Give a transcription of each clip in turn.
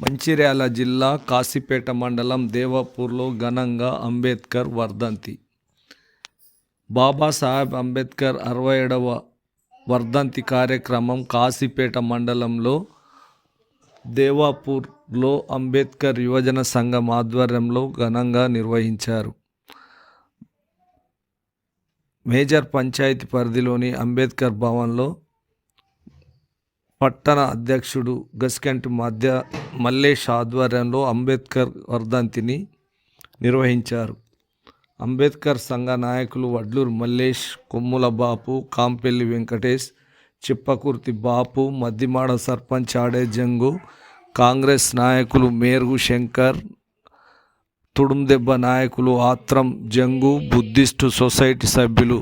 మంచిర్యాల జిల్లా కాశీపేట మండలం దేవాపూర్లో ఘనంగా అంబేద్కర్ వర్ధంతి. బాబాసాహెబ్ అంబేద్కర్ అరవై ఏడవ వర్ధంతి కార్యక్రమం కాశీపేట మండలంలో దేవాపూర్లో అంబేద్కర్ యువజన సంఘం ఆధ్వర్యంలో ఘనంగా నిర్వహించారు. మేజర్ పంచాయతీ పరిధిలోని అంబేద్కర్ భవన్లో పట్టణ అధ్యక్షుడు గస్కంటి మధ్య మల్లేష్ ఆధ్వర్యంలో అంబేద్కర్ వర్ధంతిని నిర్వహించారు. అంబేద్కర్ సంఘ నాయకులు వడ్లూరు మల్లేష్ కొమ్ముల బాపు కాంపెల్లి వెంకటేష్ చిప్పకుర్తి బాపు మద్దిమాడ సర్పంచ్ ఆడే జంగు కాంగ్రెస్ నాయకులు మేరుగు శంకర్ తుడుందెబ్బ నాయకులు ఆత్రం జంగు బుద్ధిస్టు సొసైటీ సభ్యులు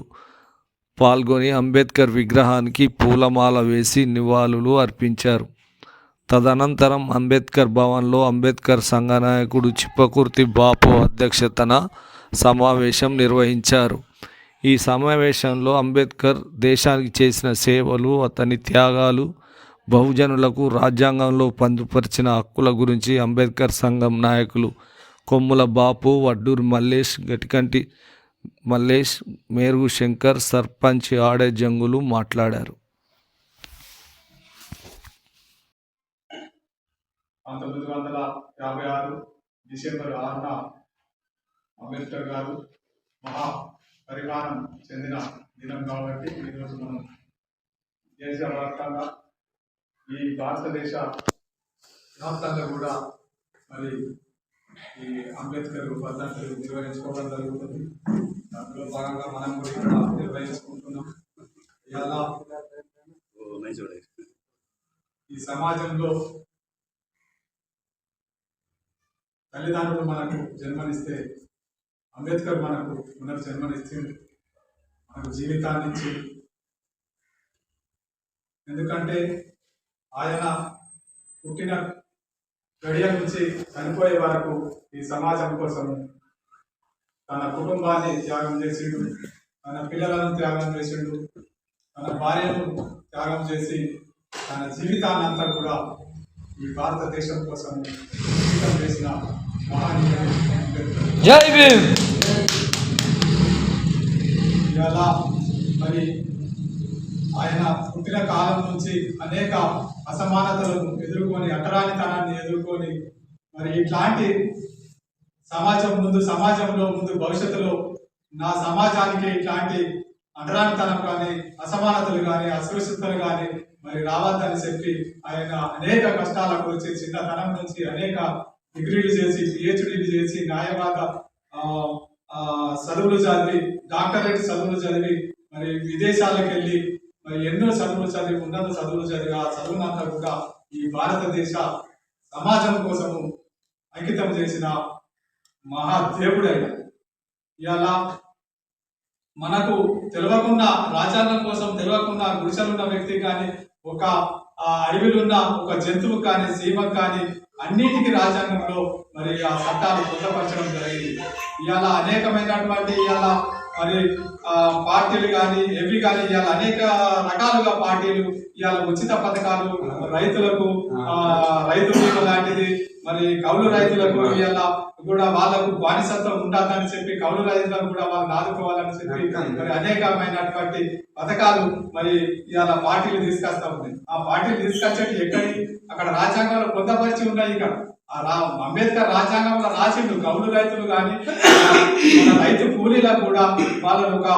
పాల్గొని అంబేద్కర్ విగ్రహానికి పూలమాల వేసి నివాళులు అర్పించారు. తదనంతరం అంబేద్కర్ భవన్లో అంబేద్కర్ సంఘ నాయకుడు చిప్పకుర్తి బాపు అధ్యక్షతన సమావేశం నిర్వహించారు. ఈ సమావేశంలో అంబేద్కర్ దేశానికి చేసిన సేవలు అతని త్యాగాలు బహుజనులకు రాజ్యాంగంలో పొందుపరిచిన హక్కుల గురించి అంబేద్కర్ సంఘం నాయకులు కొమ్ముల బాపు వడ్డూరు మల్లేష్ గటికంటి మల్లేష్ మేరుగు శంకర్ సర్పంచ్ ఆడే జంగులు మాట్లాడారు. పంతొమ్మిది వందల యాభై ఆరు డిసెంబర్ ఆరున అంబేద్కర్ గారు మహా పరిమాణం చెందిన దినం కాబట్టి ఈరోజు మనం దేశవ్యాప్తంగా ఈ భారతదేశ ప్రాంతంగా కూడా మరి ఈ అంబేద్కర్ వర్ధంతులు నిర్వహించుకోవడం జరుగుతుంది. దాంట్లో భాగంగా మనం కూడా ఇక్కడ నిర్వహించుకుంటున్నాం ఇలా ఈ సమాజంలో తల్లిదండ్రులు మనకు జన్మనిస్తే అంబేద్కర్ మనకు పునర్జన్మనిచ్చి మనకు జీవితాన్ని ఇచ్చి ఎందుకంటే ఆయన పుట్టిన గడియ నుంచి చనిపోయే వరకు ఈ సమాజం కోసం తన కుటుంబాన్ని త్యాగం చేసిండు తన పిల్లలను త్యాగం చేసిండు తన భార్యను త్యాగం చేసి తన జీవితాన్ని అంతా కూడా ఈ భారతదేశం కోసం జీవితం చేసిన జై భీమ్! మరి ఆయన పుట్టిన కాలం నుంచి అనేక అసమానతలను ఎదుర్కొని అకరానితనాన్ని ఎదుర్కొని మరి ఇట్లాంటి సమాజం ముందు సమాజంలో ముందు భవిష్యత్తులో నా సమాజానికి ఇట్లాంటి అండరానితనం కానీ అసమానతలు కానీ అసురక్షితలు కానీ మరి రావద్దని చెప్పి ఆయన అనేక కష్టాలకు వచ్చి చిన్నతనం నుంచి అనేక డిగ్రీలు చేసి పిహెచ్డీలు చేసి న్యాయవాద చదువులు చదివి డాక్టరేట్ చదువులు చదివి మరి విదేశాలకు వెళ్ళి మరి ఎన్నో చదువులు చదివి ఉన్నత చదువులు చదివి ఆ చదువునంతా కూడా ఈ భారతదేశ సమాజం కోసము అంకితం చేసిన మహాదేవుడైన ఇవాళ మనకు తెలియకుండా రాజ్యాంగం కోసం తెలియకుండా గుడిసెలున్న వ్యక్తి కానీ ఒక అడవిలున్న ఒక జంతువు కానీ సీమం కానీ అన్నిటికీ రాజ్యాంగంలో మరి ఆ చట్టాలు పొందపరచడం జరిగింది. ఇవాళ అనేకమైనటువంటి ఇవాళ మరి పార్టీలు కానీ ఎవి కానీ ఇవాళ అనేక రకాలుగా పార్టీలు ఇవాళ ఉచిత పథకాలు రైతులకు రైతు బీమా లాంటిది మరి కౌలు రైతులకు ఇవాళ కూడా వాళ్ళకు బానిసత్వం ఉండదని చెప్పి కౌలు రైతులకు కూడా వాళ్ళని ఆదుకోవాలని చెప్పి మరి అనేకమైనటువంటి పథకాలు మరి ఇవాళ పార్టీలు తీసుకొస్తా ఉన్నాయి. ఆ పార్టీలు తీసుకొచ్చేటి ఎక్కడి? అక్కడ రాజ్యాంగంలో పొందపరిచి ఉన్నాయి ఇక్కడ. అంబేద్కర్ రాజ్యాంగంలో రాసిండు కౌలు రైతులు కానీ రైతు కూలీలకు కూడా వాళ్ళను ఒక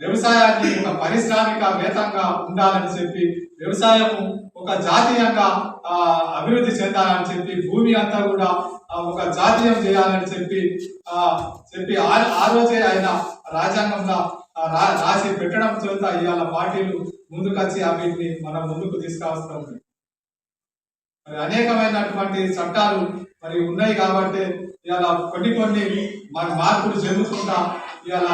వ్యవసాయాన్ని ఒక పారిశ్రామిక వేతంగా ఉండాలని చెప్పి వ్యవసాయము ఒక జాతీయంగా అభివృద్ధి చెందాలని చెప్పి భూమి అంతా కూడా ఒక జాతీయం చేయాలని చెప్పి ఆ చెప్పి ఆ రోజే ఆయన రాజ్యాంగంలో ఆ, రా రాసి పెట్టడం చేత ఇవాళ పార్టీలు ముందుకొచ్చి వీటిని మనం ముందుకు తీసుకువస్తా ఉన్నాయి మరి అనేకమైనటువంటి చట్టాలు మరి ఉన్నాయి కాబట్టి ఇవాళ కొన్ని కొన్ని మన మార్పులు చెందుతుంటా ఇవాళ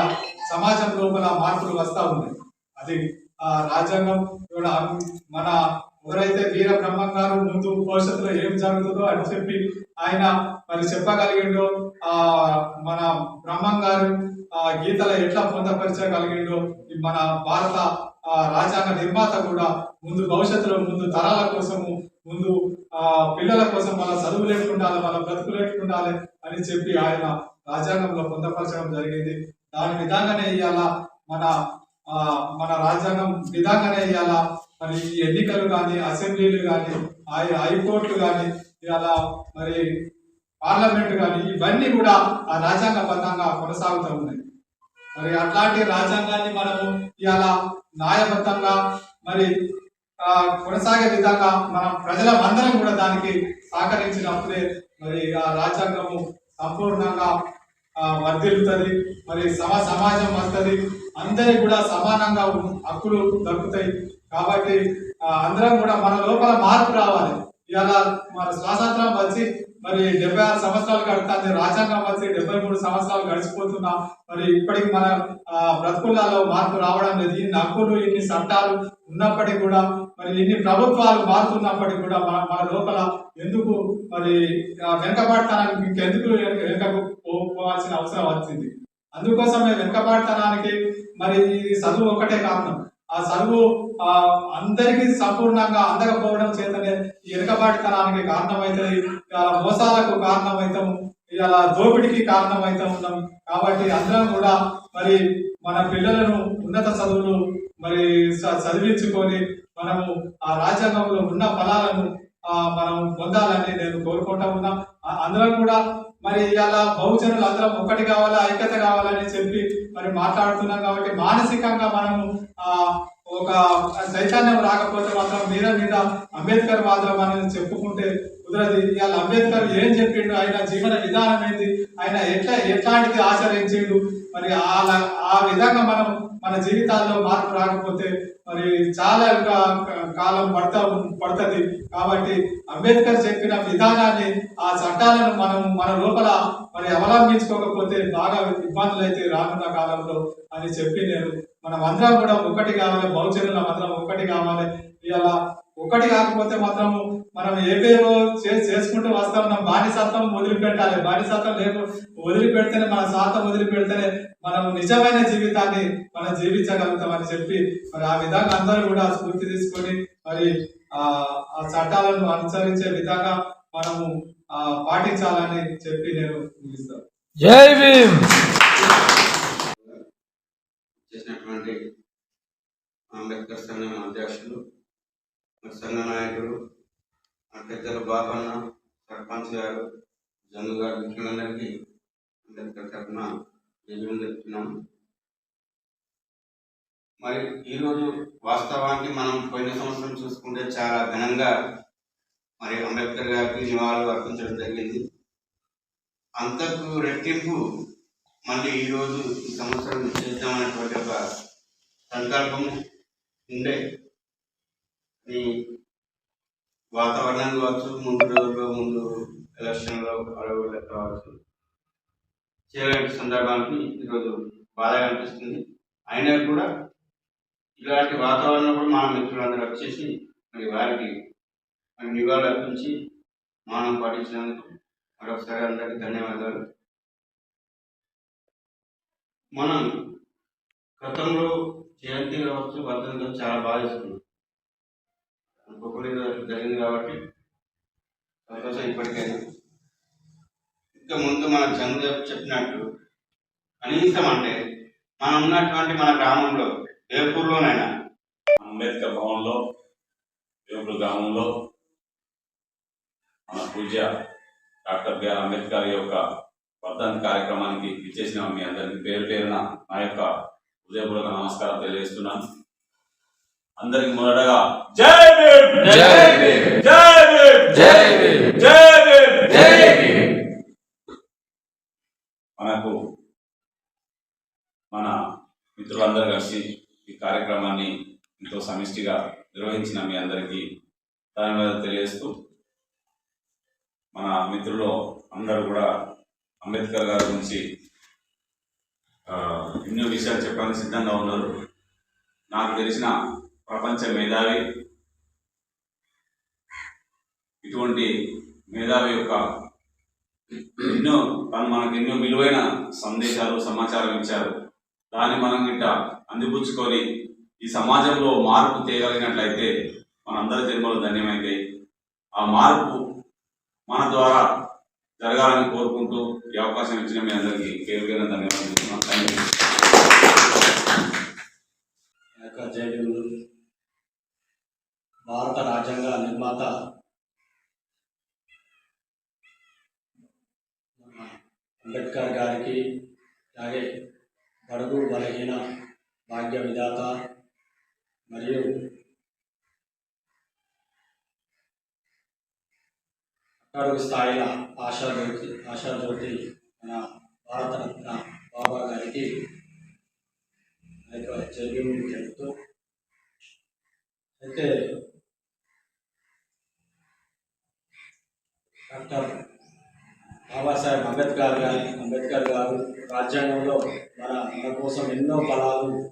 సమాజం లోపల మార్పులు వస్తా ఉన్నాయి. అది ఆ రాజ్యాంగం మన ఎవరైతే వీర బ్రహ్మం గారు ముందు భవిష్యత్తులో ఏం జరుగుతుందో అని చెప్పి ఆయన మరి చెప్పగలిగిండో ఆ మన బ్రహ్మం గారు ఆ గీతలో ఎట్లా పొందపరచగలిగిండో మన భారత ఆ, రాజ్యాంగ నిర్మాత కూడా ముందు భవిష్యత్తులో ముందు తరాల కోసము ముందు ఆ పిల్లల కోసం వాళ్ళ చదువులు లేకుండాలి వాళ్ళ బ్రతుకు లేకుండాలి అని చెప్పి ఆయన రాజ్యాంగంలో పొందపరచడం జరిగింది. దాని విధంగానే ఇవాళ మన ఆ, మన రాజ్యాంగం విధంగానే ఇవాళ మరి ఈ ఎన్నికలు కానీ అసెంబ్లీలు కానీ హైకోర్టులు కానీ అలా మరి పార్లమెంట్ కానీ ఇవన్నీ కూడా ఆ రాజ్యాంగబద్ధంగా కొనసాగుతూ ఉన్నాయి. మరి అట్లాంటి రాజ్యాంగాన్ని మనము ఇలా న్యాయబద్ధంగా మరి ఆ, కొనసాగే విధంగా మనం ప్రజలందరం కూడా దానికి సహకరించినప్పుడే మరి ఆ రాజ్యాంగము సంపూర్ణంగా వర్ధిల్లుతుంది. మరి సమ సమాజం వస్తుంది. అందరికి కూడా సమానంగా హక్కులు దక్కుతాయి. కాబట్టి అందరం కూడా మన లోపల మార్పు రావాలి. ఇవాళ మన స్వాతంత్రం వచ్చి మరి డెబ్బై ఆరు సంవత్సరాలు గడుతుంది రాజ్యాంగం వచ్చి డెబ్బై మూడు సంవత్సరాలు గడిచిపోతున్నా. మరి ఇప్పటికి మన బ్రతుకులలో మార్పు రావడం లేదు. ఇన్ని హక్కులు ఇన్ని చట్టాలు ఉన్నప్పటికీ కూడా మరి ఇన్ని ప్రభుత్వాలు మారుతున్నప్పటికీ కూడా మన మన లోపల ఎందుకు మరి వెనకబడతానికి ఇంకెందుకు వెనుక పోవాల్సిన అవసరం వచ్చింది. అందుకోసమే వెనకబడతానికి మరి ఇది చదువు ఒకటే కారణం. ఆ చదువు ఆ అందరికీ సంపూర్ణంగా అందకపోవడం చేతనే ఈ వెనుకబాటుతనానికి కారణమవుతుంది ఇలా మోసాలకు కారణమవుతాము ఇలా దోపిడికి కారణమవుతా ఉన్నాం. కాబట్టి అందరం కూడా మరి మన పిల్లలను ఉన్నత చదువులు మరి చదివించుకొని మనము ఆ రాజ్యాంగంలో ఉన్న ఫలాలను ఆ, మనం పొందాలని నేను కోరుకుంటా ఉన్నా. అందరం కూడా మరి ఇవాళ బహుజనులు అందరం ఒక్కటి కావాలా ఐక్యత కావాలని చెప్పి మరి మాట్లాడుతున్నాం కాబట్టి మానసికంగా మనము ఆ ఒక చైతన్యం రాకపోతే మాత్రం మీద మీద అంబేద్కర్ వాదం అనేది చెప్పుకుంటే కుదరదు. ఇవాళ అంబేద్కర్ ఏం చెప్పిండు? ఆయన జీవన విధానం ఏంది? ఆయన ఎట్లా ఎట్లాంటిది ఆచరించిండు? మరి ఆ ఆ విధంగా మనం మన జీవితాల్లో మార్పు రాకపోతే మరి చాలా కాలం పడతా పడుతుంది. కాబట్టి అంబేద్కర్ చెప్పిన విధానాన్ని ఆ చట్టాలను మనం మన లోపల మరి అవలంబించుకోకపోతే బాగా ఇబ్బందులు అయితే రానున్న కాలంలో అని చెప్పి నేను మనం అందరం కూడా ఒకటి కావాలి బహుజనుల అందరం ఒకటి కావాలి ఇవాళ ఒకటి కాకపోతే మాత్రము మనం ఏవేవో చే- చేసుకుంటూ వస్తా ఉన్నాం బానిసత్వం వదిలిపెట్టాలి. బానిసత్వం లేక వదిలిపెడితేనే మన స్వార్థం వదిలిపెడితేనే మనం నిజమైన జీవితాన్ని మనం జీవించగలుగుతామని చెప్పి మరి ఆ విధంగా అందరూ కూడా స్ఫూర్తి తీసుకొని మరి ఆ ఆ చట్టాలను అనుసరించే విధంగా మనము ఆ పాటించాలని చెప్పి నేను ముగిస్తాను జై భీమ్! చేసినటువంటి అంబేద్కర్ సంఘం అధ్యక్షులు సంఘ నాయకులు మా పెద్దలు బాబన్న సర్పంచ్ గారు జంగు గారు ముఖ్యమందరికీ అందరికీ తరఫున నిజం చెప్తున్నాం మరి ఈరోజు వాస్తవానికి మనం పోయిన సంవత్సరం చూసుకుంటే చాలా ఘనంగా మరి అంబేద్కర్ గారికి నివాళులు అర్పించడం జరిగింది. అంతకు రెట్టింపు మళ్ళీ ఈరోజు ఈ సంవత్సరం చేద్దామనేటువంటి ఒక సంకల్పము ఉండే. వాతావరణం కావచ్చు ముందు రోజుల్లో ముందు ఎలక్షన్లో అడవులు కావచ్చు చేయలేని సందర్భానికి ఈరోజు బాధగా అనిపిస్తుంది. అయినా కూడా ఇలాంటి వాతావరణం కూడా మన మిత్రులందరూ వచ్చేసి మరి వారికి మరి నివాళులు అర్పించి మానం పాటించినందుకు మరొకసారి అందరికీ ధన్యవాదాలు. మనం గతంలో జయంతి కావచ్చు వర్ధంతో చాలా బాగా చేసుకున్నాం. అనుకోకుండా జరిగింది కాబట్టి సంతోషం ఇప్పటికైనా. ఇంకా ముందు మన చంద్ర చెప్పినట్టు కనీసం అంటే మనం ఉన్నటువంటి మన గ్రామంలో వేపూర్లోనైనా అంబేద్కర్ భవన్లో వేపూర్ గ్రామంలో మన పూజ డాక్టర్ బిఆర్ అంబేద్కర్ యొక్క వర్ధంతి కార్యక్రమానికి ఇచ్చేసిన మీ అందరికీ పేరు పేరున నా యొక్క హృదయపూర్వక నమస్కారం తెలియజేస్తున్నాను. అందరికి మొదటగా జై భీమ్ జై భీమ్! జై భీమ్ జై భీమ్! జై భీమ్ జై భీమ్! మనకు మన మిత్రులందరూ కలిసి ఈ కార్యక్రమాన్ని ఎంతో సమిష్టిగా నిర్వహించిన మీ అందరికీ ధన్యవాదాలు తెలియజేస్తూ మన మిత్రులు అందరూ కూడా అంబేద్కర్ గారి గురించి ఎన్నో విషయాలు చెప్పడానికి సిద్ధంగా ఉన్నారు నాకు తెలిసిన ప్రపంచ మేధావి. ఇటువంటి మేధావి యొక్క ఎన్నో తను మనకు ఎన్నో విలువైన సందేశాలు సమాచారం ఇచ్చారు. దాన్ని మనం గిట్ట అందిపుచ్చుకొని ఈ సమాజంలో మార్పు తేగలిగినట్లయితే మనందరి జన్మలు ధన్యమైతే ఆ మార్పు మన ద్వారా జరగాలని కోరుకుంటూ ఈ అవకాశం ఇచ్చిన మీ అందరికీ పేరు ధన్యవాదాలు థ్యాంక్ యూ భారత రాజ్యాంగ నిర్మాత మన అంబేద్కర్ గారికి అలాగే బడుగు బలహీన భాగ్య విధాత మరియు అట్టడుగు స్థాయిల ఆశాజ్యోతి ఆశాజ్యోతి మన భారతరత్న బాబా గారికి ఆ యొక్క జైలు చెప్తూ అయితే డాక్టర్ బాబాసాహెబ్ అంబేద్కర్ గారి అంబేద్కర్ గారు రాజ్యాంగంలో మన మన కోసం ఎన్నో ఫలాలు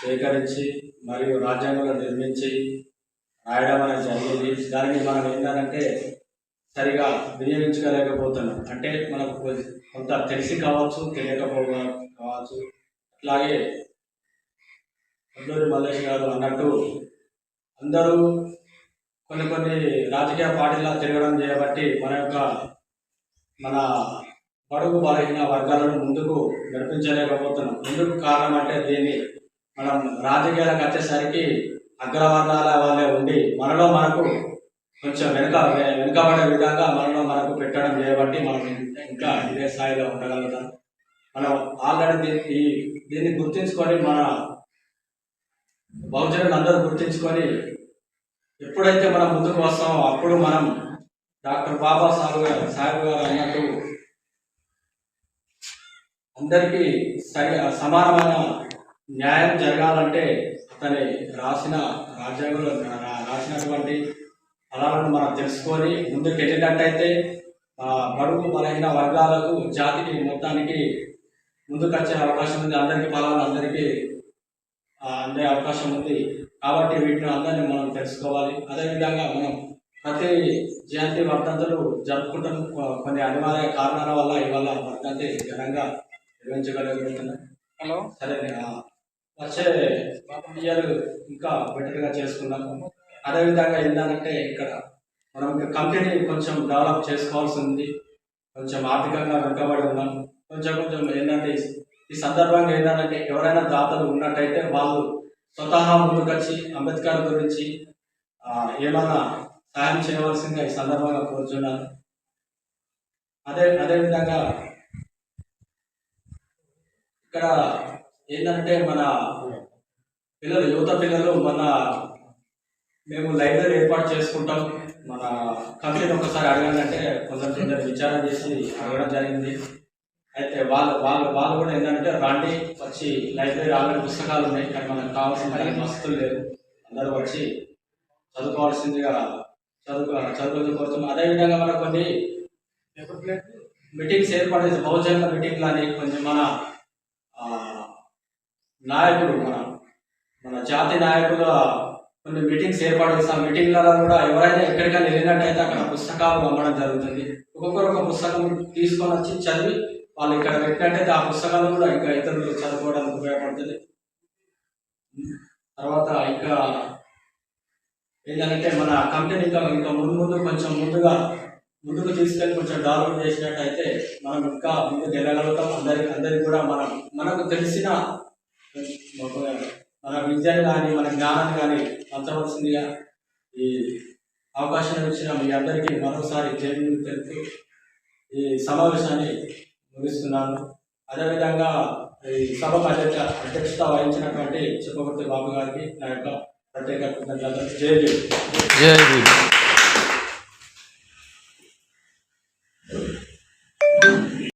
సేకరించి మరియు రాజ్యాంగంలో నిర్మించి రాయడం అనేది జరిగింది. దానికి మనం ఏంటంటే సరిగా వినియోగించుకోలేకపోతున్నాం. అంటే మనకు కొంత తెలిసి కావచ్చు తెలియకపోవడం కావచ్చు. అట్లాగే అల్లూరి మల్లేష్ గారు అన్నట్టు అందరూ కొన్ని కొన్ని రాజకీయ పార్టీలా తిరగడం చేయబట్టి మన యొక్క మన బడుగు బలహీన వర్గాలను ముందుకు నడిపించలేకపోతున్నాం. ఎందుకు కారణం అంటే దీన్ని మనం రాజకీయాలకు వచ్చేసరికి అగ్రవర్ణాల వాళ్ళే ఉండి మనలో మనకు కొంచెం వెనుక వెనుకబడే విధంగా మనలో మనకు పెట్టడం చేయబట్టి మనం ఇంకా ఇదే స్థాయిలో ఉండగలుగుతాం. మనం ఆల్రెడీ దీన్ని ఈ- దీన్ని గుర్తించుకొని మన బహుజనులు అందరూ గుర్తించుకొని ఎప్పుడైతే మనం ముందుకు వస్తామో అప్పుడు మనం డాక్టర్ బాబా సాహెబ్ గారు సాహెబ్ గారు అన్నట్టు అందరికీ సరి సమానమైన న్యాయం జరగాలంటే అతని రాసిన రాజ్యాంగంలో రా- రాసినటువంటి ఫలాలను మనం తెలుసుకొని ముందుకు వెళ్ళినట్టయితే బడుగు బలహీన వర్గాలకు జాతికి మొత్తానికి ముందుకు వచ్చే అవకాశం ఉంది. అందరికీ ఫలాలు అందరికీ అందే అవకాశం ఉంది. కాబట్టి వీటిని అందరినీ మనం తెలుసుకోవాలి. అదేవిధంగా మనం ప్రతి జయంతి వర్ధంతులు జరుపుకుంటాం కొ- కొన్ని అనివార్య కారణాల వల్ల ఇవాళ వర్ధంతి ఘనంగా నిర్వహించగలుగుతున్నాం. హలో. సరే వచ్చే ఇయర్ ఇంకా బెటర్గా చేసుకున్నాము అదేవిధంగా ఏంటంటే ఇక్కడ మనం కంపెనీ కొంచెం డెవలప్ చేసుకోవాల్సి ఉంది కొంచెం ఆర్థికంగా వెనుకబడి ఉన్నాం. కొంచెం కొంచెం ఏంటంటే ఈ- ఈ సందర్భంగా ఏంటంటే ఎవరైనా దాతలు ఉన్నట్టయితే వాళ్ళు స్వతహా ముందుకొచ్చి అంబేద్కర్ గురించి ఏమైనా సాయం చేయవలసిందిగా ఈ సందర్భంగా కోరుచున్నాను. అదే అదేవిధంగా ఇక్కడ ఏంటంటే మన పిల్లలు యువత పిల్లలు మన మేము లైబ్రరీ ఏర్పాటు చేసుకుంటాం. మన కంపెనీని ఒకసారి అడగాలంటే కొంచెం కొందరు విచారణ చేసి అడగడం జరిగింది. అయితే వాళ్ళు వాళ్ళు వాళ్ళు కూడా ఏంటంటే రాండి వచ్చి లైబ్రరీ ఆల్రెడీ పుస్తకాలు ఉన్నాయి కానీ మనకు కావాల్సిన దానికి వస్తువులు లేవు. అందరూ వచ్చి చదువుకోవాల్సిందిగా చదువుకు చదువుకుని కోరుతున్నాం అదేవిధంగా మనకు కొన్ని మీటింగ్స్ ఏర్పాటు బహుజన మీటింగ్లు అని కొంచెం మన నాయకులు మన మన జాతి నాయకుల కొన్ని మీటింగ్స్ ఏర్పాటు చేస్తాం మీటింగ్లలో కూడా ఎవరైనా ఎక్కడికైనా వెళ్ళినట్టయితే అక్కడ పుస్తకాలు అమ్మడం జరుగుతుంది. ఒక్కొక్కరు ఒక పుస్తకం తీసుకొని వచ్చి చదివి వాళ్ళు ఇక్కడ పెట్టినట్టయితే ఆ పుస్తకాలు కూడా ఇంకా ఇతరులు చదువుకోవడానికి ఉపయోగపడుతుంది. తర్వాత ఇంకా ఏంటంటే మన కంపెనీ ఇంకా ఇంకా ముందు ముందు కొంచెం ముందుగా ముందుకు తీసుకెళ్ళి కొంచెం డెవలప్ చేసినట్టయితే మనం ఇంకా ముందుకు వెళ్ళగలుగుతాం. అందరికి అందరికి కూడా మనం మనకు తెలిసిన మన విద్యను కానీ మన జ్ఞానాన్ని కానీ పంచవలసిందిగా ఈ అవకాశం ఇచ్చిన మీ అందరికీ మరోసారి జైలు తెలుపుతూ ఈ సమావేశాన్ని ముగిస్తున్నాను అదేవిధంగా ఈ సభకు అధ్యక్ష అధ్యక్షత వహించినటువంటి చెప్పబర్తి బాబు గారికి నా యొక్క ప్రత్యేక కృతజ్ఞతలు. జయ